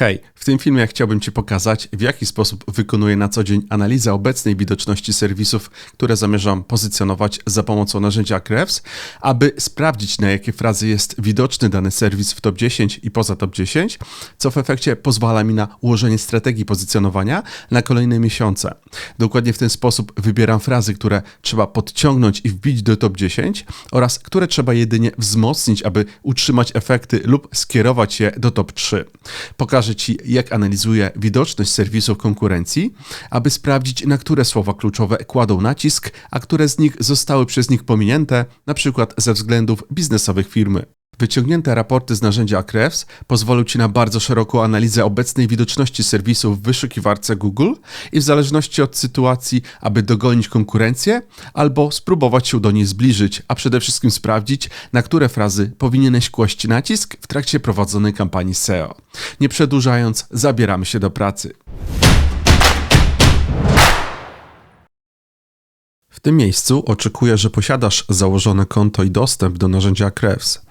Hej, w tym filmie chciałbym Ci pokazać, w jaki sposób wykonuję na co dzień analizę obecnej widoczności serwisów, które zamierzam pozycjonować za pomocą narzędzia Ahrefs, aby sprawdzić, na jakie frazy jest widoczny dany serwis w top 10 i poza top 10, co w efekcie pozwala mi na ułożenie strategii pozycjonowania na kolejne miesiące. Dokładnie w ten sposób wybieram frazy, które trzeba podciągnąć i wbić do top 10 oraz które trzeba jedynie wzmocnić, aby utrzymać efekty lub skierować je do top 3. Pokażę pokażę Ci, jak analizuję widoczność serwisów konkurencji, aby sprawdzić, na które słowa kluczowe kładą nacisk, a które z nich zostały przez nich pominięte, przykład ze względów biznesowych firmy. Wyciągnięte raporty z narzędzia Ahrefs pozwolą Ci na bardzo szeroką analizę obecnej widoczności serwisów w wyszukiwarce Google i w zależności od sytuacji, aby dogonić konkurencję albo spróbować się do niej zbliżyć, a przede wszystkim sprawdzić, na które frazy powinieneś kłaść nacisk w trakcie prowadzonej kampanii SEO. Nie przedłużając, zabieramy się do pracy. W tym miejscu oczekuję, że posiadasz założone konto i dostęp do narzędzia Ahrefs.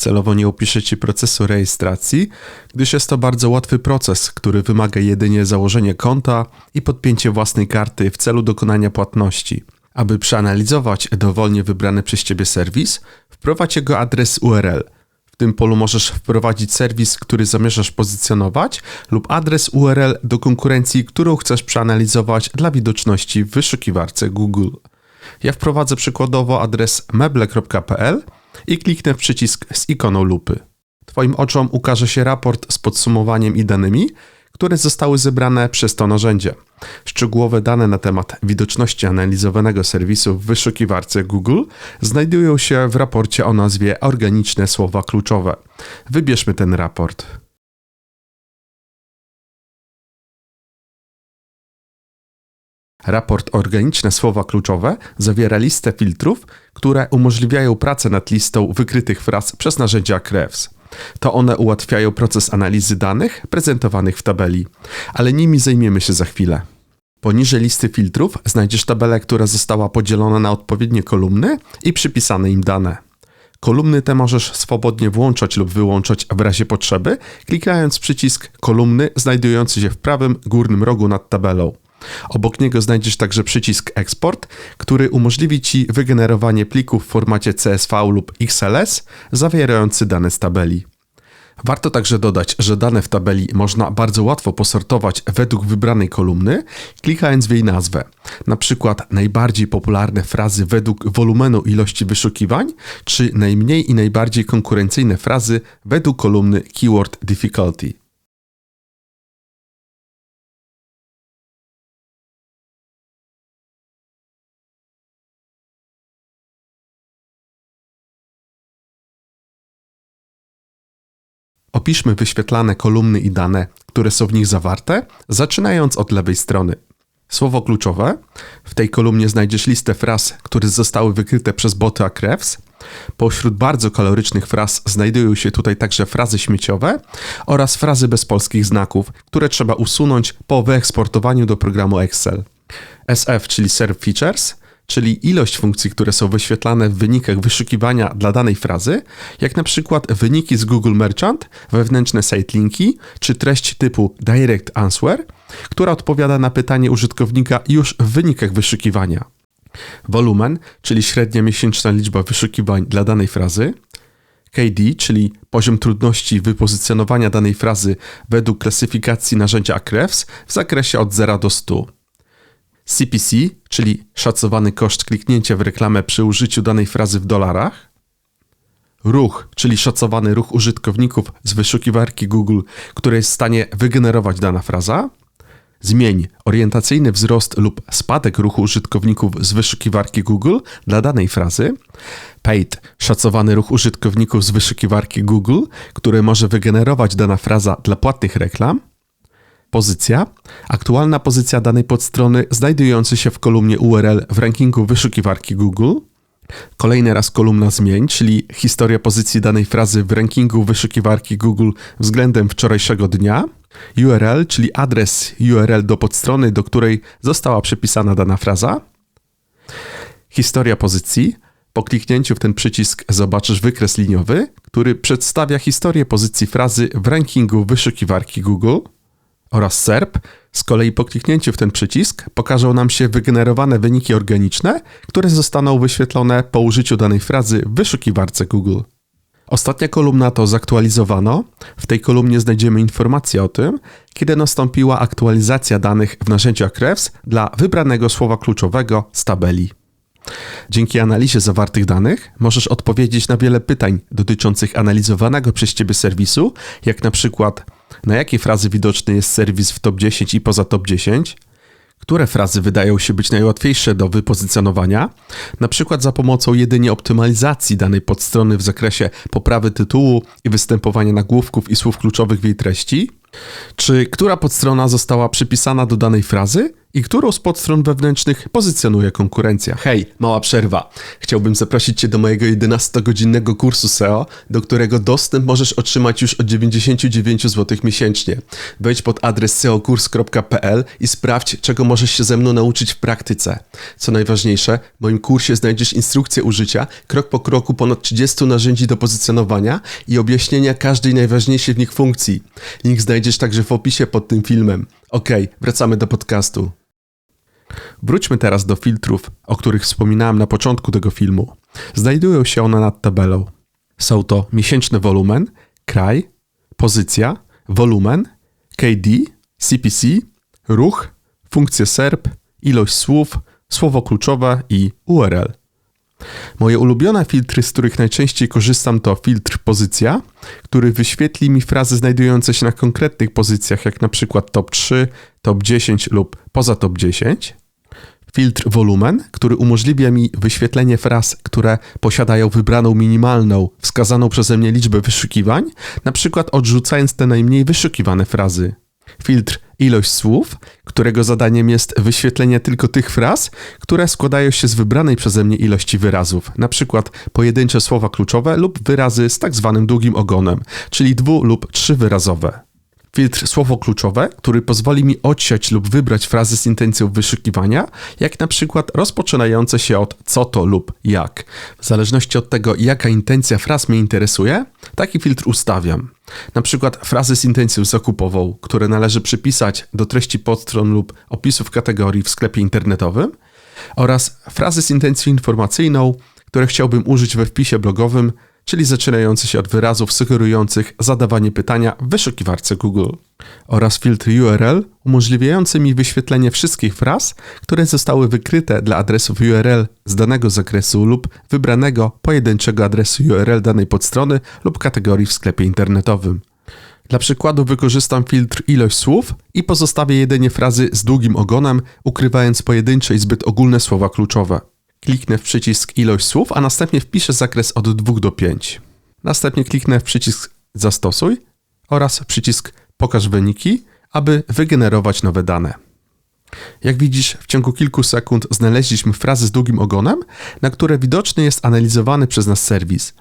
Celowo nie opiszę Ci procesu rejestracji, gdyż jest to bardzo łatwy proces, który wymaga jedynie założenia konta i podpięcie własnej karty w celu dokonania płatności. Aby przeanalizować dowolnie wybrany przez Ciebie serwis, wprowadź jego adres URL. W tym polu możesz wprowadzić serwis, który zamierzasz pozycjonować, lub adres URL do konkurencji, którą chcesz przeanalizować dla widoczności w wyszukiwarce Google. Ja wprowadzę przykładowo adres meble.pl i kliknę w przycisk z ikoną lupy. Twoim oczom ukaże się raport z podsumowaniem i danymi, które zostały zebrane przez to narzędzie. Szczegółowe dane na temat widoczności analizowanego serwisu w wyszukiwarce Google znajdują się w raporcie o nazwie Organiczne słowa kluczowe. Wybierzmy ten raport. Raport Organiczne Słowa Kluczowe zawiera listę filtrów, które umożliwiają pracę nad listą wykrytych fraz przez narzędzia Ahrefs. To one ułatwiają proces analizy danych prezentowanych w tabeli, ale nimi zajmiemy się za chwilę. Poniżej listy filtrów znajdziesz tabelę, która została podzielona na odpowiednie kolumny i przypisane im dane. Kolumny te możesz swobodnie włączać lub wyłączać w razie potrzeby, klikając przycisk kolumny znajdujący się w prawym górnym rogu nad tabelą. Obok niego znajdziesz także przycisk Export, który umożliwi Ci wygenerowanie plików w formacie CSV lub XLS zawierający dane z tabeli. Warto także dodać, że dane w tabeli można bardzo łatwo posortować według wybranej kolumny, klikając w jej nazwę. Na przykład najbardziej popularne frazy według wolumenu ilości wyszukiwań, czy najmniej i najbardziej konkurencyjne frazy według kolumny Keyword Difficulty. Opiszmy wyświetlane kolumny i dane, które są w nich zawarte, zaczynając od lewej strony. Słowo kluczowe. W tej kolumnie znajdziesz listę fraz, które zostały wykryte przez boty Ahrefs. Pośród bardzo kalorycznych fraz znajdują się tutaj także frazy śmieciowe oraz frazy bez polskich znaków, które trzeba usunąć po wyeksportowaniu do programu Excel. SF, czyli Serve Features, czyli ilość funkcji, które są wyświetlane w wynikach wyszukiwania dla danej frazy, jak na przykład wyniki z Google Merchant, wewnętrzne site linki, czy treść typu Direct Answer, która odpowiada na pytanie użytkownika już w wynikach wyszukiwania. Wolumen, czyli średnia miesięczna liczba wyszukiwań dla danej frazy, KD, czyli poziom trudności wypozycjonowania danej frazy według klasyfikacji narzędzia Ahrefs w zakresie od 0 do 100. CPC, czyli szacowany koszt kliknięcia w reklamę przy użyciu danej frazy w dolarach, ruch, czyli szacowany ruch użytkowników z wyszukiwarki Google, który jest w stanie wygenerować dana fraza, zmień orientacyjny wzrost lub spadek ruchu użytkowników z wyszukiwarki Google dla danej frazy, paid, szacowany ruch użytkowników z wyszukiwarki Google, który może wygenerować dana fraza dla płatnych reklam, Pozycja. Aktualna pozycja danej podstrony znajdującej się w kolumnie URL w rankingu wyszukiwarki Google. Kolejny raz kolumna zmień, czyli historia pozycji danej frazy w rankingu wyszukiwarki Google względem wczorajszego dnia. URL, czyli adres URL do podstrony, do której została przypisana dana fraza. Historia pozycji. Po kliknięciu w ten przycisk zobaczysz wykres liniowy, który przedstawia historię pozycji frazy w rankingu wyszukiwarki Google oraz SERP. Z kolei po kliknięciu w ten przycisk pokażą nam się wygenerowane wyniki organiczne, które zostaną wyświetlone po użyciu danej frazy w wyszukiwarce Google. Ostatnia kolumna to zaktualizowano. W tej kolumnie znajdziemy informację o tym, kiedy nastąpiła aktualizacja danych w narzędziu Ahrefs dla wybranego słowa kluczowego z tabeli. Dzięki analizie zawartych danych możesz odpowiedzieć na wiele pytań dotyczących analizowanego przez Ciebie serwisu, jak na przykład na jakie frazy widoczny jest serwis w top 10 i poza top 10, które frazy wydają się być najłatwiejsze do wypozycjonowania, na przykład za pomocą jedynie optymalizacji danej podstrony w zakresie poprawy tytułu i występowania nagłówków i słów kluczowych w jej treści, czy która podstrona została przypisana do danej frazy i którą z podstron wewnętrznych pozycjonuje konkurencja. Hej, mała przerwa. Chciałbym zaprosić Cię do mojego 11-godzinnego kursu SEO, do którego dostęp możesz otrzymać już od 99 zł miesięcznie. Wejdź pod adres seokurs.pl i sprawdź, czego możesz się ze mną nauczyć w praktyce. Co najważniejsze, w moim kursie znajdziesz instrukcję użycia, krok po kroku ponad 30 narzędzi do pozycjonowania i objaśnienia każdej najważniejszej w nich funkcji. Link znajdziesz także w opisie pod tym filmem. Ok, wracamy do podcastu. Wróćmy teraz do filtrów, o których wspominałem na początku tego filmu. Znajdują się one nad tabelą. Są to miesięczny wolumen, kraj, pozycja, wolumen, KD, CPC, ruch, funkcje SERP, ilość słów, słowo kluczowe i URL. Moje ulubione filtry, z których najczęściej korzystam, to filtr pozycja, który wyświetli mi frazy znajdujące się na konkretnych pozycjach, jak na przykład top 3, top 10 lub poza top 10. Filtr wolumen, który umożliwia mi wyświetlenie fraz, które posiadają wybraną minimalną, wskazaną przeze mnie liczbę wyszukiwań, na przykład odrzucając te najmniej wyszukiwane frazy. Filtr ilość słów, którego zadaniem jest wyświetlenie tylko tych fraz, które składają się z wybranej przeze mnie ilości wyrazów, przykład pojedyncze słowa kluczowe lub wyrazy z tak zwanym długim ogonem, czyli dwu- lub trzywyrazowe. Filtr słowo kluczowe, który pozwoli mi odsiać lub wybrać frazy z intencją wyszukiwania, jak na przykład rozpoczynające się od co to lub jak. W zależności od tego, jaka intencja fraz mnie interesuje, taki filtr ustawiam. Na przykład frazy z intencją zakupową, które należy przypisać do treści podstron lub opisów kategorii w sklepie internetowym, oraz frazy z intencją informacyjną, które chciałbym użyć we wpisie blogowym, czyli zaczynający się od wyrazów sugerujących zadawanie pytania w wyszukiwarce Google, oraz filtr URL umożliwiający mi wyświetlenie wszystkich fraz, które zostały wykryte dla adresów URL z danego zakresu lub wybranego pojedynczego adresu URL danej podstrony lub kategorii w sklepie internetowym. Dla przykładu wykorzystam filtr ilość słów i pozostawię jedynie frazy z długim ogonem, ukrywając pojedyncze i zbyt ogólne słowa kluczowe. Kliknę w przycisk ilość słów, a następnie wpiszę zakres od 2 do 5. Następnie kliknę w przycisk zastosuj oraz przycisk pokaż wyniki, aby wygenerować nowe dane. Jak widzisz, w ciągu kilku sekund znaleźliśmy frazy z długim ogonem, na które widoczny jest analizowany przez nas serwis.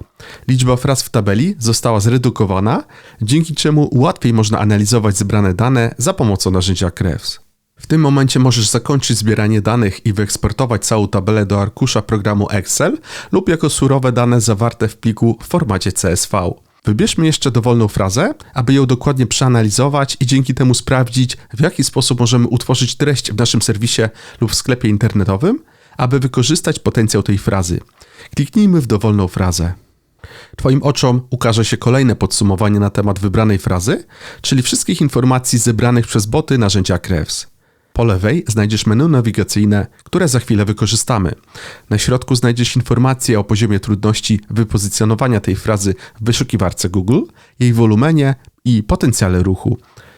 Liczba fraz w tabeli została zredukowana, dzięki czemu łatwiej można analizować zebrane dane za pomocą narzędzia Krebs. W tym momencie możesz zakończyć zbieranie danych i wyeksportować całą tabelę do arkusza programu Excel lub jako surowe dane zawarte w pliku w formacie CSV. Wybierzmy jeszcze dowolną frazę, aby ją dokładnie przeanalizować i dzięki temu sprawdzić, w jaki sposób możemy utworzyć treść w naszym serwisie lub w sklepie internetowym, aby wykorzystać potencjał tej frazy. Kliknijmy w dowolną frazę. Twoim oczom ukaże się kolejne podsumowanie na temat wybranej frazy, czyli wszystkich informacji zebranych przez boty narzędzia Krebs. Po lewej znajdziesz menu nawigacyjne, które za chwilę wykorzystamy. Na środku znajdziesz informacje o poziomie trudności wypozycjonowania tej frazy w wyszukiwarce Google, jej wolumenie i potencjale ruchu.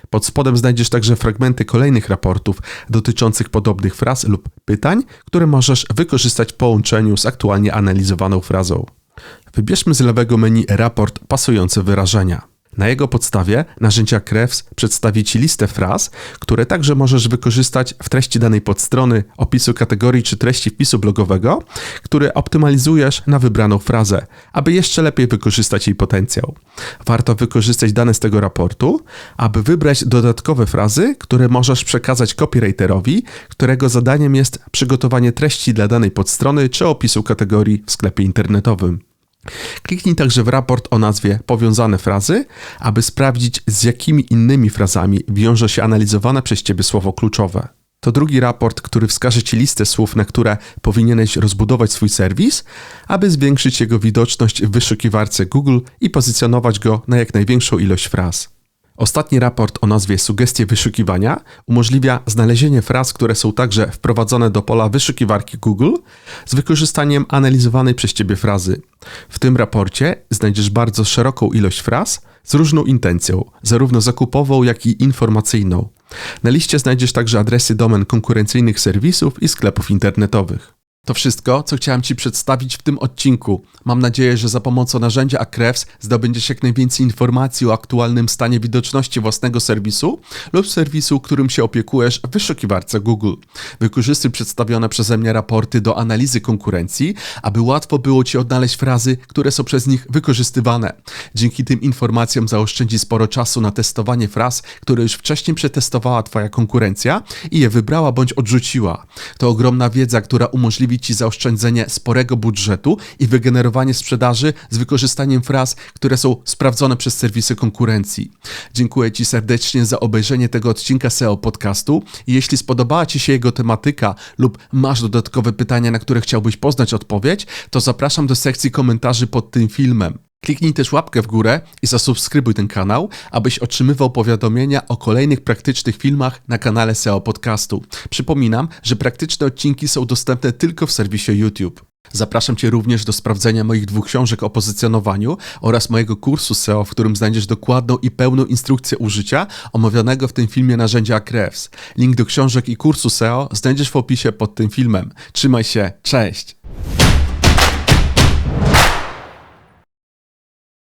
Pod spodem znajdziesz także fragmenty kolejnych raportów dotyczących podobnych fraz lub pytań, które możesz wykorzystać w połączeniu z aktualnie analizowaną frazą. Wybierzmy z lewego menu raport pasujące wyrażenia. Na jego podstawie narzędzia Krebs przedstawi Ci listę fraz, które także możesz wykorzystać w treści danej podstrony, opisu kategorii czy treści wpisu blogowego, które optymalizujesz na wybraną frazę, aby jeszcze lepiej wykorzystać jej potencjał. Warto wykorzystać dane z tego raportu, aby wybrać dodatkowe frazy, które możesz przekazać copywriterowi, którego zadaniem jest przygotowanie treści dla danej podstrony czy opisu kategorii w sklepie internetowym. Kliknij także w raport o nazwie Powiązane frazy, aby sprawdzić, z jakimi innymi frazami wiąże się analizowane przez Ciebie słowo kluczowe. To drugi raport, który wskaże Ci listę słów, na które powinieneś rozbudować swój serwis, aby zwiększyć jego widoczność w wyszukiwarce Google i pozycjonować go na jak największą ilość fraz. Ostatni raport o nazwie Sugestie wyszukiwania umożliwia znalezienie fraz, które są także wprowadzone do pola wyszukiwarki Google z wykorzystaniem analizowanej przez Ciebie frazy. W tym raporcie znajdziesz bardzo szeroką ilość fraz z różną intencją, zarówno zakupową, jak i informacyjną. Na liście znajdziesz także adresy domen konkurencyjnych serwisów i sklepów internetowych. To wszystko, co chciałem Ci przedstawić w tym odcinku. Mam nadzieję, że za pomocą narzędzia Ahrefs zdobędziesz jak najwięcej informacji o aktualnym stanie widoczności własnego serwisu lub serwisu, którym się opiekujesz w wyszukiwarce Google. Wykorzystuj przedstawione przeze mnie raporty do analizy konkurencji, aby łatwo było Ci odnaleźć frazy, które są przez nich wykorzystywane. Dzięki tym informacjom zaoszczędzi sporo czasu na testowanie fraz, które już wcześniej przetestowała Twoja konkurencja i je wybrała bądź odrzuciła. To ogromna wiedza, która umożliwi Ci zaoszczędzenie sporego budżetu i wygenerowanie sprzedaży z wykorzystaniem fraz, które są sprawdzone przez serwisy konkurencji. Dziękuję Ci serdecznie za obejrzenie tego odcinka SEO podcastu jeśli spodobała Ci się jego tematyka lub masz dodatkowe pytania, na które chciałbyś poznać odpowiedź, to zapraszam do sekcji komentarzy pod tym filmem. Kliknij też łapkę w górę i zasubskrybuj ten kanał, abyś otrzymywał powiadomienia o kolejnych praktycznych filmach na kanale SEO Podcastu. Przypominam, że praktyczne odcinki są dostępne tylko w serwisie YouTube. Zapraszam Cię również do sprawdzenia moich dwóch książek o pozycjonowaniu oraz mojego kursu SEO, w którym znajdziesz dokładną i pełną instrukcję użycia omawianego w tym filmie narzędzia Ahrefs. Link do książek i kursu SEO znajdziesz w opisie pod tym filmem. Trzymaj się, cześć!